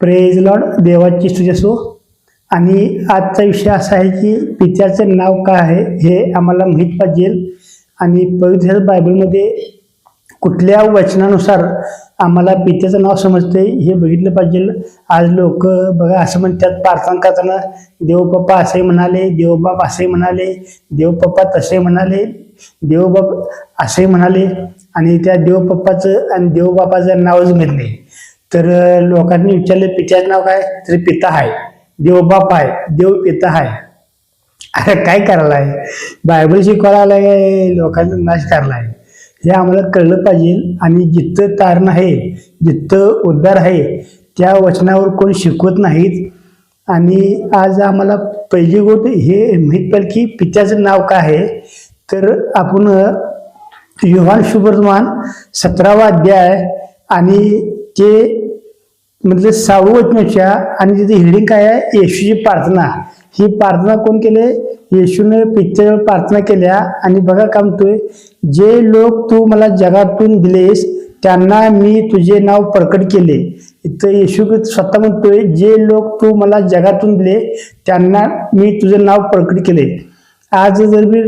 Praise Lord देवाची स्तुती असो आणि आजचा विषय असा आहे की पित्याचं नाव काय आहे हे आम्हाला माहीत पाहिजे. आणि पवित्र बायबलमध्ये कुठल्या वचनानुसार आम्हाला पित्याचं नाव समजते हे बघितलं पाहिजे. आज लोक बघा असं म्हणतात प्रार्थना करताना देवपप्पा असे म्हणाले देवबाप असे म्हणाले देवपप्पा तसे म्हणाले देवबाप असे म्हणाले. आणि त्या देवपप्पाचं आणि देवबापाचं नावच घेत नाही. तर लोकांनी विचारलं पित्याचं नाव काय? तर पिता आहे देवबाप आहे देव पिता आहे अरे काय करायला आहे बायबल शिकवायला आहे लोकांचा नाश करायला आहे हे आम्हाला कळलं पाहिजे आणि जिथं तारण आहे जिथं उद्धार आहे त्या वचनावर कोण शिकवत नाहीत. आणि आज आम्हाला पहिली गोष्ट हे माहीत पाहिजे की पित्याचं नाव काय आहे. तर आपण युहान शुभवर्तमान सतरावा अध्याय आणि ते म्हणजे सहावं आणि तिथे हिडिंग काय आहे? येशूची प्रार्थना. ही प्रार्थना कोण केले? येशूने पित्यावर प्रार्थना केल्या आणि बघा काय म्हणतोय जे लोक तू मला जगातून दिलेस त्यांना मी तुझे नाव प्रकट केले. तर येशू स्वतः म्हणतोय जे लोक तू मला जगातून दिले त्यांना मी तुझे नाव प्रकट केले. आज जर मी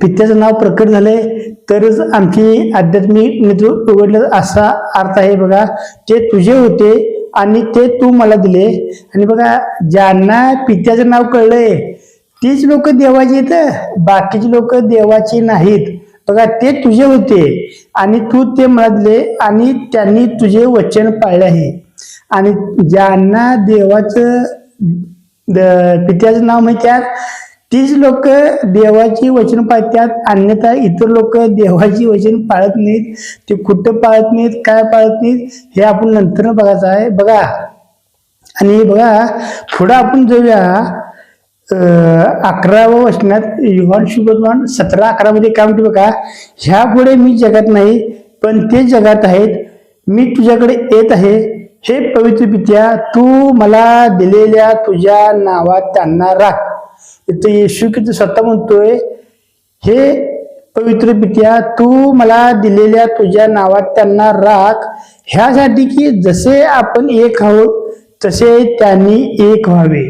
पित्याचं नाव प्रकट झालंय तरच आमची आध्यात्मिक नेतृत्व उघडलं असा अर्थ आहे बघा. ते तुझे होते आणि ते तू मला दिले. आणि बघा ज्यांना पित्याचं नाव कळलंय तीच लोक देवाची आहेत बाकीची लोक देवाची नाहीत. बघा ते तुझे होते आणि तू ते मला दिले आणि त्यांनी तुझे वचन पाळले आहे. आणि ज्यांना देवाचं पित्याचं नाव माहिती आहे तीच लोक देवाची वचन पाळतात अन्यथा इतर लोक देवाची वचन पाळत नाहीत. ते कुठं पाळत नाहीत काय पाळत नाहीत हे आपण नंतर बघायचं आहे. बघा. आणि बघा पुढं आपण जाऊया अं, वचनात युवान शुभमान सतरा अकरामध्ये काय म्हणते बघा ह्या पुढे मी जगात नाही पण ते जगात आहेत. मी तुझ्याकडे येत आहे. हे पवित्र पित्या तू मला दिलेल्या तुझ्या नावात त्यांना राख. इथं येशू किती स्वतः म्हणतोय हे पवित्र पित्या तू मला दिलेल्या तुझ्या नावात त्यांना राख. ह्यासाठी की जसे आपण एक आहोत तसे त्यांनी एक व्हावे.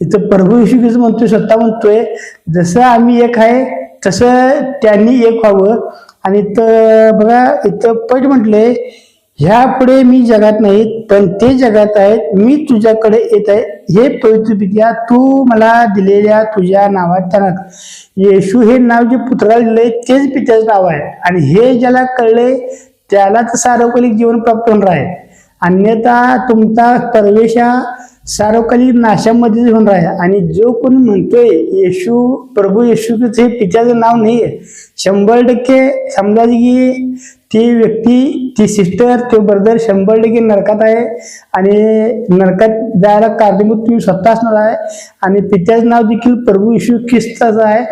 इथं प्रभू येशू ख्रिस्त म्हणतोय स्वतः म्हणतोय जसं आम्ही एक आहे तसं त्यांनी एक व्हावं. आणि इथं बघा इथं पट म्हटलंय ह्या पुढे मी जगात नाही पण ते जगात आहेत मी तुझ्याकडे येत आहे. हे पवित्र पित्या तू मला दिलेल्या तुझ्या नावात त्यांना येशू हे नाव जे पुत्राला दिले तेच पित्याचं नाव आहे. आणि हे ज्याला कळले त्यालाच सार्वकालिक जीवन प्राप्त होणार आहे. अन्यथा तुमचा प्रवेश हा सार्वकालिक नाशामध्येच होणार आहे. आणि जो कोणी म्हणतोय येशू प्रभू येशू हे पित्याचं नाव नाही आहे शंभर टक्के समजा की ती व्यक्ती ती सिस्टर तो ब्रदर शंभर टक्के नरकात आहे. आणि नरकात जायला कारणीभूत तुम्ही स्वतः असणार आहे. आणि पित्याचं नाव देखील प्रभू येशू ख्रिस्ताचं आहे.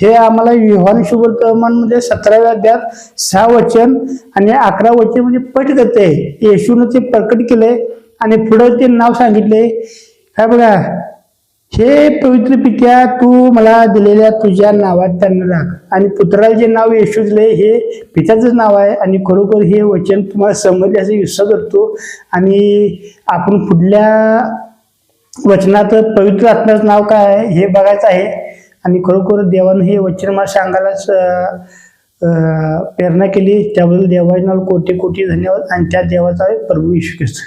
हे आम्हाला युहान शुभवर्तमानमध्ये म्हणजे सतराव्या अध्यात सहा वचन आणि अकरा वचन म्हणजे पट करते. येशूनं ते प्रकट केले आणि पुढं ते नाव सांगितले काय बघा हे पवित्र पित्या तू मला दिलेल्या तुझ्या नावात त्यांना राख. आणि पुत्राला जे नाव येशू दिले हे पित्याचंच नाव आहे. आणि खरोखर हे वचन तुम्हाला समजले असे विश्वास करतो. आणि आपण पुढल्या वचनात पवित्र आत्म्याचं नाव काय आहे हे बघायचं आहे. आणि खरोखर देवानं हे वचन मला सांगायलाच प्रेरणा केली. त्याबद्दल देवाच्या नाव कोटी कोटी धन्यवाद. आणि त्या देवाचा आहे प्रभू येशू ख्रिस्त.